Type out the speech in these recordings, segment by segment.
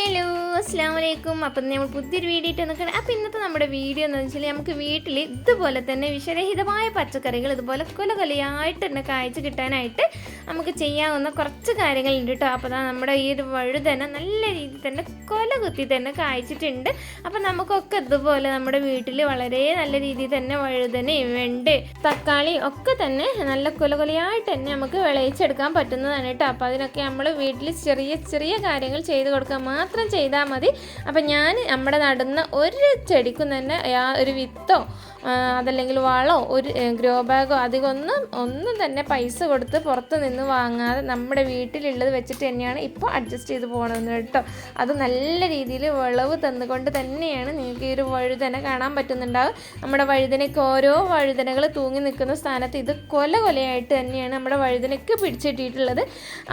Hello അസ്സാം വലൈക്കും അപ്പം നമ്മൾ പുതിയൊരു വീഡിയോ ഇട്ട് നിൽക്കണം അപ്പം ഇന്നത്തെ നമ്മുടെ വീഡിയോ എന്ന് വെച്ചാൽ നമുക്ക് വീട്ടിൽ ഇതുപോലെ തന്നെ വിഷരഹിതമായ പച്ചക്കറികൾ ഇതുപോലെ കൊല കൊലയായിട്ട് തന്നെ കായ്ച്ച് കിട്ടാനായിട്ട് നമുക്ക് ചെയ്യാവുന്ന കുറച്ച് കാര്യങ്ങളുണ്ട് കേട്ടോ അപ്പോൾ നമ്മുടെ ഈ ഒരു വഴുതന നല്ല രീതിയിൽ തന്നെ കൊല കുത്തി തന്നെ കായ്ച്ചിട്ടുണ്ട്. അപ്പം നമുക്കൊക്കെ ഇതുപോലെ നമ്മുടെ വീട്ടിൽ വളരെ നല്ല രീതിയിൽ തന്നെ വഴുതനയും വെണ്ട് തക്കാളി ഒക്കെ തന്നെ നല്ല കൊല കൊലയായിട്ട് തന്നെ നമുക്ക് വിളയിച്ചെടുക്കാൻ പറ്റുന്നതാണ് കേട്ടോ അപ്പോൾ അതിനൊക്കെ നമ്മൾ വീട്ടിൽ ചെറിയ ചെറിയ കാര്യങ്ങൾ ചെയ്ത് കൊടുക്കാൻ മാത്രം ചെയ്താൽ മതി. അപ്പം ഞാൻ നമ്മുടെ നടുന്ന ഒരു ചെടിക്കും തന്നെ ഒരു വിത്തോ അതല്ലെങ്കിൽ വളമോ ഒരു ഗ്രോ ബാഗോ അധികമൊന്നും ഒന്നും തന്നെ പൈസ കൊടുത്ത് പുറത്ത് നിന്ന് വാങ്ങാതെ നമ്മുടെ വീട്ടിലുള്ളത് വെച്ചിട്ട് തന്നെയാണ് ഇപ്പോൾ അഡ്ജസ്റ്റ് ചെയ്ത് പോകണമെന്ന് കേട്ടോ. അത് നല്ല രീതിയിൽ വിളവ് തന്നുകൊണ്ട് തന്നെയാണ് നിങ്ങൾക്ക് ഈ ഒരു വഴുതന കാണാൻ പറ്റുന്നുണ്ടാവും നമ്മുടെ വഴുതനയ്ക്ക് ഓരോ വഴുതനകൾ തൂങ്ങി നിൽക്കുന്ന സ്ഥാനത്ത് ഇത് കൊല കൊലയായിട്ട് തന്നെയാണ് നമ്മുടെ വഴുതനയ്ക്ക് പിടിച്ചിട്ടിട്ടുള്ളത്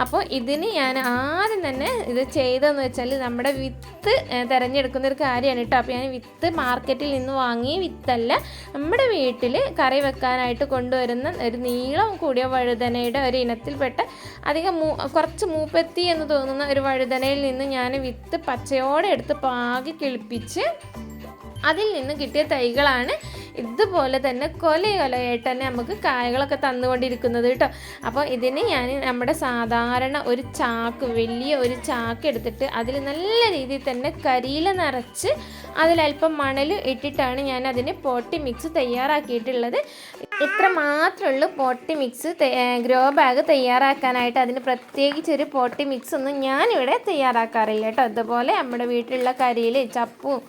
അപ്പോൾ ഇതിന് ഞാൻ ആദ്യം തന്നെ ഇത് ചെയ്തതെന്ന് വെച്ചാൽ നമ്മുടെ വിത്ത് തിരഞ്ഞെടുക്കുന്ന ഒരു കാര്യമാണ് കേട്ടോ. അപ്പോൾ ഞാൻ വിത്ത് മാർക്കറ്റിൽ നിന്ന് വാങ്ങിയ വിത്തല്ല. നമ്മുടെ വീട്ടിൽ കറി വെക്കാനായിട്ട് കൊണ്ടുവരുന്ന ഒരു നീളം കൂടിയ വഴുതനയുടെ ഒരു ഇനത്തിൽപ്പെട്ട അധികം മൂ കുറച്ച് മൂപ്പെത്തി എന്ന് തോന്നുന്ന ഒരു വഴുതനയിൽ നിന്ന് ഞാൻ വിത്ത് പച്ചയോടെ എടുത്ത് പാകി കിളിപ്പിച്ച് അതിൽ നിന്ന് കിട്ടിയ തൈകളാണ് ഇതുപോലെ തന്നെ കൊല കൊലയായിട്ട് തന്നെ നമുക്ക് കായകളൊക്കെ തന്നുകൊണ്ടിരിക്കുന്നത് കേട്ടോ. അപ്പോൾ ഇതിന് ഞാൻ നമ്മുടെ സാധാരണ ഒരു ചാക്ക് വലിയ ഒരു ചാക്ക് എടുത്തിട്ട് അതിൽ നല്ല രീതിയിൽ തന്നെ കരിയില നിറച്ച് അതിലല്പം മണൽ ഇട്ടിട്ടാണ് ഞാൻ അതിന് പോട്ടി മിക്സ് തയ്യാറാക്കിയിട്ടുള്ളത്. ഇത്ര മാത്രമുള്ളൂ പോട്ടി മിക്സ് ഗ്രോ ബാഗ് തയ്യാറാക്കാനായിട്ട്. അതിന് പ്രത്യേകിച്ച് ഒരു പോട്ടി മിക്സ് ഒന്നും ഞാനിവിടെ തയ്യാറാക്കാറില്ല കേട്ടോ. ഇതുപോലെ നമ്മുടെ വീട്ടിലുള്ള കരിയിൽ ചപ്പും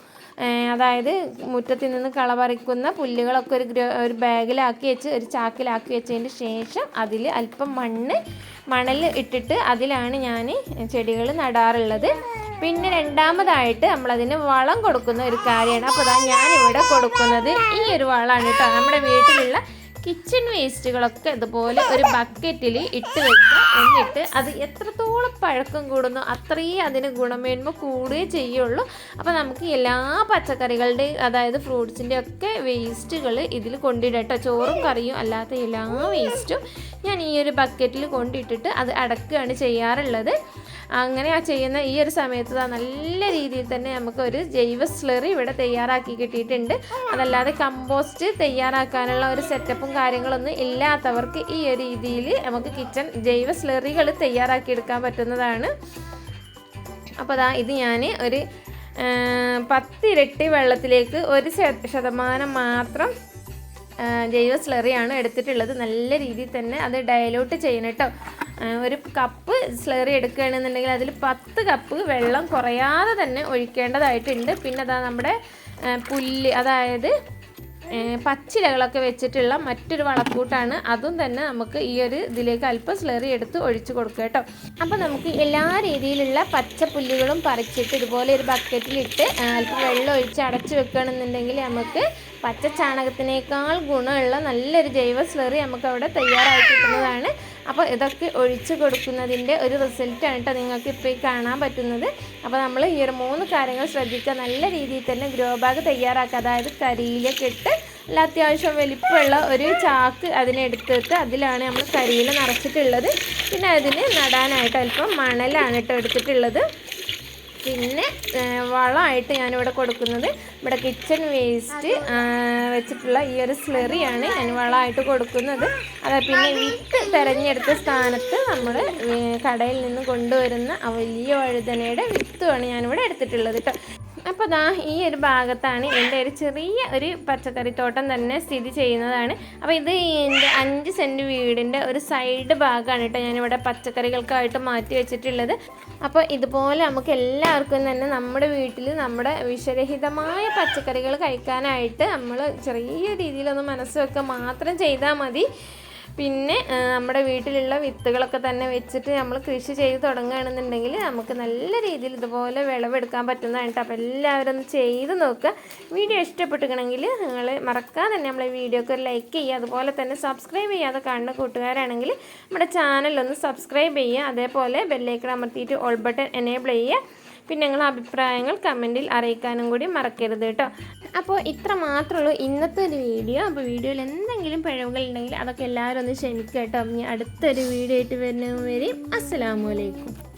അതായത് മുറ്റത്തിൽ നിന്ന് കള പറിക്കുന്ന പുല്ലുകളൊക്കെ ഒരു ഗ്രോ ഒരു ബാഗിലാക്കി വെച്ച് ഒരു ചാക്കിലാക്കി വെച്ചതിന് ശേഷം അതിൽ അല്പം മണ്ണ് മണൽ ഇട്ടിട്ട് അതിലാണ് ഞാൻ ചെടികൾ നടാറുള്ളത്. പിന്നെ രണ്ടാമതായിട്ട് നമ്മളതിന് വളം കൊടുക്കുന്ന ഒരു കാര്യമാണ്. അപ്പോൾ അതാ ഞാനിവിടെ കൊടുക്കുന്നത് ഈ ഒരു വളമാണ് കേട്ടോ. നമ്മുടെ വീട്ടിലുള്ള കിച്ചൺ വേസ്റ്റുകളൊക്കെ ഇതുപോലെ ഒരു ബക്കറ്റിൽ ഇട്ട് വെക്കുക എന്നിട്ട് അത് എത്രത്തോളം പഴക്കം കൂടുന്നു അത്രയും അതിന് ഗുണമേന്മ കൂടുകയേ ചെയ്യുള്ളൂ. അപ്പോൾ നമുക്ക് എല്ലാ പച്ചക്കറികളുടെ അതായത് ഫ്രൂട്ട്സിന്റെ ഒക്കെ വേസ്റ്റുകൾ ഇതിൽ കൊണ്ടിടട്ടോ ചോറും കറിയും അല്ലാത്ത എല്ലാ വേസ്റ്റും ഞാൻ ഈ ഒരു ബക്കറ്റിൽ കൊണ്ടിട്ടിട്ട് അത് അടക്കുകയാണ് ചെയ്യാറുള്ളത്. അങ്ങനെ ആ ചെയ്യുന്ന ഈ ഒരു സമയത്ത് നല്ല രീതിയിൽ തന്നെ നമുക്ക് ഒരു ജൈവ സ്ലറി ഇവിടെ തയ്യാറാക്കി കിട്ടിയിട്ടുണ്ട്. അതല്ലാതെ കമ്പോസ്റ്റ് തയ്യാറാക്കാനുള്ള ഒരു സെറ്റപ്പും കാര്യങ്ങളൊന്നും ഇല്ലാത്തവർക്ക് ഈ ഒരു രീതിയിൽ നമുക്ക് കിച്ചൺ ജൈവ സ്ലറികൾ തയ്യാറാക്കിയെടുക്കാൻ പറ്റുന്നതാണ്. അപ്പോൾ അതാ ഇത് ഞാൻ ഒരു പത്തിരട്ടി വെള്ളത്തിലേക്ക് ഒരു ശത- ശതമാനം മാത്രം ജൈവ സ്ലറിയാണ് എടുത്തിട്ടുള്ളത്. നല്ല രീതിയിൽ തന്നെ അത് ഡയലൂട്ട് ചെയ്യണം കേട്ടോ. ഒരു കപ്പ് സ്ലറി എടുക്കുകയാണെന്നുണ്ടെങ്കിൽ അതിൽ പത്ത് കപ്പ് വെള്ളം കുറയാതെ തന്നെ ഒഴിക്കേണ്ടതായിട്ടുണ്ട്. പിന്നെ അതാ നമ്മുടെ പുല്ല് അതായത് പച്ചിലകളൊക്കെ വെച്ചിട്ടുള്ള മറ്റൊരു വളക്കൂട്ടാണ്. അതും തന്നെ നമുക്ക് ഈ ഒരു ഇതിലേക്ക് അല്പം സ്ലറി എടുത്ത് ഒഴിച്ചു കൊടുക്കുക കേട്ടോ. അപ്പോൾ നമുക്ക് എല്ലാ രീതിയിലുള്ള പച്ചപ്പുല്ലുകളും പറിച്ചിട്ട് ഇതുപോലെ ഒരു ബക്കറ്റിലിട്ട് അല്പം വെള്ളം ഒഴിച്ച് അടച്ചു വെക്കുകയാണെന്നുണ്ടെങ്കിൽ നമുക്ക് പച്ച ചാണകത്തിനേക്കാൾ ഗുണമുള്ള നല്ലൊരു ജൈവ സ്ലറി നമുക്ക് അവിടെ തയ്യാറായി കിട്ടുന്നതാണ്. അപ്പോൾ ഇതൊക്കെ ഒഴിച്ചു കൊടുക്കുന്നതിന്റെ ഒരു റിസൾട്ടാണ് കേട്ടോ നിങ്ങൾക്ക് ഇപ്പോൾ കാണാൻ പറ്റുന്നത്. അപ്പോൾ നമ്മൾ ഈ ഒരു മൂന്ന് കാര്യങ്ങൾ ശ്രദ്ധിക്കുക നല്ല രീതിയിൽ തന്നെ ഗ്രോ ബാഗ് തയ്യാറാക്കുക. അതായത് കരിയിലൊക്കെ ഇട്ട് അല്ല അത്യാവശ്യം വലിപ്പമുള്ള ഒരു ചാക്ക് അതിനെടുത്തിട്ട് അതിലാണ് നമ്മൾ കരിയില നിറച്ചിട്ടുള്ളത്. പിന്നെ അതിന് നടാനായിട്ട് അല്പം മണലാണ് കേട്ടോ എടുത്തിട്ടുള്ളത്. പിന്നെ വളമായിട്ട് ഞാനിവിടെ കൊടുക്കുന്നത് ഇവിടെ കിച്ചൺ വേസ്റ്റ് വെച്ചിട്ടുള്ള ഈ ഒരു സ്ലെറിയാണ് ഞാൻ വളമായിട്ട് കൊടുക്കുന്നത്. അത് പിന്നെ വിത്ത് തിരഞ്ഞെടുത്ത സ്ഥാനത്ത് നമ്മൾ കടയിൽ നിന്ന് കൊണ്ടുവരുന്ന ആ വലിയ വഴുതനയുടെ വിത്തുമാണ് ഞാനിവിടെ എടുത്തിട്ടുള്ളത് കേട്ടോ. അപ്പോൾ ദാ ഈ ഒരു ഭാഗത്താണ് എന്റെ ഒരു ചെറിയ ഒരു പച്ചക്കറിത്തോട്ടം തന്നെ സ്ഥിതി ചെയ്യുന്നതാണ്. അപ്പോൾ ഇത് എന്റെ അഞ്ച് സെന്റ് വീടിന്റെ ഒരു സൈഡ് ഭാഗമാണ് കേട്ടോ ഞാനിവിടെ പച്ചക്കറികൾക്കായിട്ട് മാറ്റി വെച്ചിട്ടുള്ളത്. അപ്പോൾ ഇതുപോലെ നമുക്ക് എല്ലാവർക്കും തന്നെ നമ്മുടെ വീട്ടിൽ നമ്മുടെ വിഷരഹിതമായ പച്ചക്കറികൾ കഴിക്കാനായിട്ട് നമ്മൾ ചെറിയ രീതിയിലൊന്ന് മനസ്സ് വെക്കുക മാത്രം ചെയ്താൽ മതി. പിന്നെ നമ്മുടെ വീട്ടിലുള്ള വിത്തുകളൊക്കെ തന്നെ വെച്ചിട്ട് നമ്മൾ കൃഷി ചെയ്ത് തുടങ്ങുകയാണെന്നുണ്ടെങ്കിൽ നമുക്ക് നല്ല രീതിയിൽ ഇതുപോലെ വിളവെടുക്കാൻ പറ്റുന്നതാണ് അപ്പോൾ എല്ലാവരും ഒന്ന് ചെയ്ത് നോക്കുക. വീഡിയോ ഇഷ്ടപ്പെട്ടിരിക്കണമെങ്കിൽ നിങ്ങൾ മറക്കാതെ തന്നെ നമ്മളെ വീഡിയോക്ക് ഒരു ലൈക്ക് ചെയ്യുക. അതുപോലെ തന്നെ സബ്സ്ക്രൈബ് ചെയ്യാതെ കാണുന്ന കൂട്ടുകാരാണെങ്കിൽ നമ്മുടെ ചാനലൊന്ന് സബ്സ്ക്രൈബ് ചെയ്യുക. അതേപോലെ ബെല്ലൈക്കൺ അമർത്തിയിട്ട് ഓൾ ബട്ടൺ എനേബിൾ ചെയ്യുക. പിന്നെ നിങ്ങളുടെ അഭിപ്രായങ്ങൾ കമന്റിൽ അറിയിക്കാനും കൂടി മറക്കരുത് കേട്ടോ. അപ്പോൾ ഇത്ര മാത്രമുള്ളൂ ഇന്നത്തെ ഒരു വീഡിയോ. അപ്പോൾ വീഡിയോയിൽ എന്തെങ്കിലും പിഴവുകൾ ഉണ്ടെങ്കിൽ അതൊക്കെ എല്ലാവരും ഒന്ന് ക്ഷമിക്കുക കേട്ടോ. ഇനി അടുത്തൊരു വീഡിയോ ആയിട്ട് വരുന്നവരെയും അസ്സലാമു അലൈക്കും.